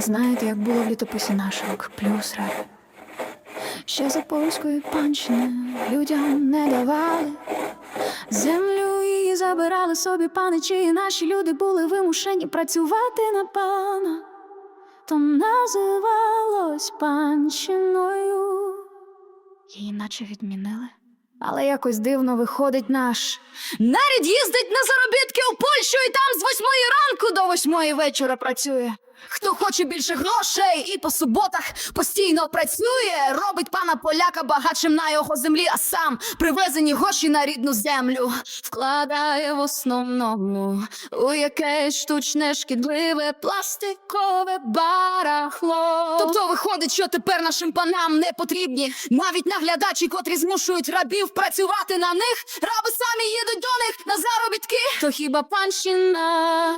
Знаєте, як було в літописі наших плюс рай. Ще за польської панщини людям не давали. Землю її забирали собі паничі, і наші люди були вимушені працювати на пана. То називалось панщиною. Її наче відмінили. Але якось дивно виходить наш. Наряд їздить на заробітки у Польщу і там з восьмої ранку до восьмої вечора працює. Хто хоче більше грошей і по суботах постійно працює, робить пана поляка багатшим на його землі, а сам привезені гроші на рідну землю вкладає в основному у якесь штучне шкідливе пластикове барахло. Тобто виходить, що тепер нашим панам не потрібні навіть наглядачі, котрі змушують рабів працювати на них. Раби самі їдуть до них на заробітки. То хіба панщина?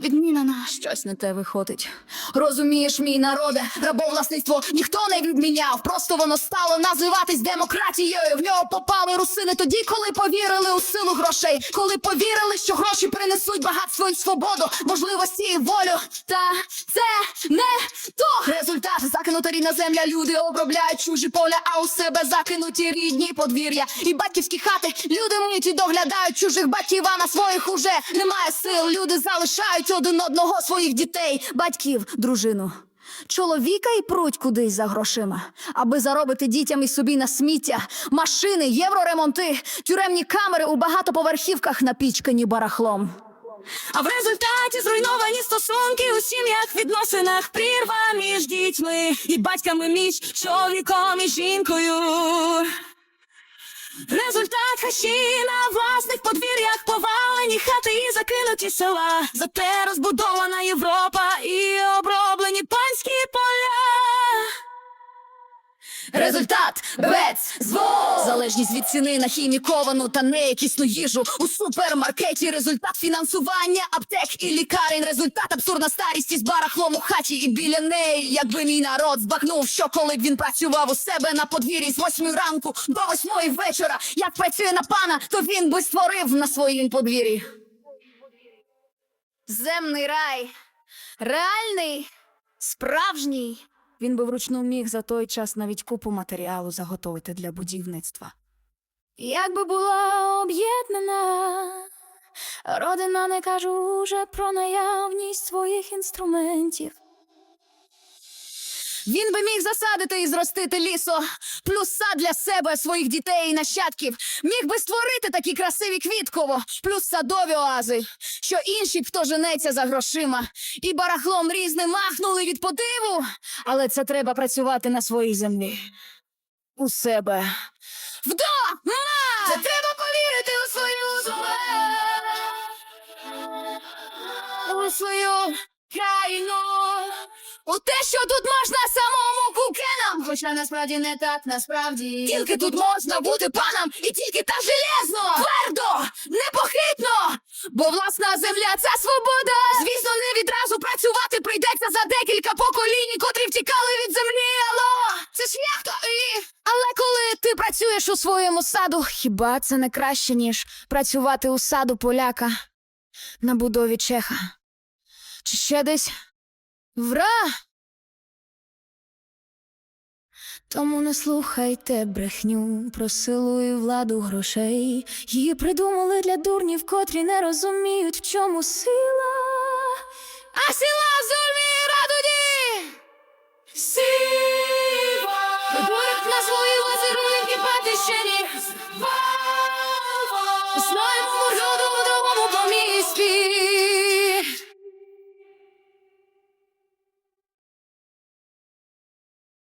Відмінена щось не те виходить. Розумієш, мій народе, рабовласництво ніхто не відміняв. Просто воно стало називатись демократією. В нього попали русини тоді, коли повірили у силу грошей, коли повірили, що гроші принесуть багатство і свободу, можливості і волю. Та це не. Закинута рідна земля. Люди обробляють чужі поля, а у себе закинуті рідні подвір'я. І батьківські хати люди миють і доглядають чужих батьків, а на своїх уже немає сил. Люди залишають один одного своїх дітей, батьків, дружину. Чоловіка і пруть кудись за грошима, аби заробити дітям і собі на сміття, машини, євроремонти, тюремні камери у багатоповерхівках напічкані барахлом. А в результаті зруйновані стосунки у сім'ях, відносинах прірва між дітьми і батьками між чоловіком і жінкою. Результат хащі на власних подвір'ях, повалені хати і закинуті села. Зате розбудована Європа і оброблені панські поля. Результат бец, звол Залежність від ціни на хіміковану та неякісну їжу у супермаркеті. Результат фінансування аптек і лікарень. Результат абсурдна старість із барахлом у хаті і біля неї. Якби мій народ збагнув, що коли б він працював у себе на подвір'ї з восьми ранку до восьмої вечора, як працює на пана, то він би створив на своїм подвір'ї. Земний рай, реальний, справжній. Він би вручну міг за той час навіть купу матеріалу заготовити для будівництва. Якби була об'єднана, родина не кажу вже про наявність своїх інструментів. Він би міг засадити і зростити лісо, плюс сад для себе, своїх дітей і нащадків. Міг би створити такі красиві квітково, плюс садові оази, що інші, хто женеться за грошима, і барахлом різним махнули від подиву. Але це треба працювати на своїй землі. У себе. Вдома! Це треба повірити у свою землю. У свою країну. У те, що тут можна самому кукенам, хоча насправді не так, насправді. Тільки тут можна бути паном, і тільки так железно, твердо, непохитно. Бо власна земля це свобода. Звісно, не відразу працювати прийдеться за декілька поколінь, котрі втікали від землі. Алло, це ж як то і. Але коли ти працюєш у своєму саду, хіба це не краще, ніж працювати у саду поляка на будові чеха? Чи ще десь? Вра! Тому не слухайте брехню про силу і владу грошей. Її придумали для дурнів, котрі не розуміють, в чому сила, а сила в зульмі і радуді. Сіва! Борок на свої озерують і патищені. Знаємо роду в домому помісті.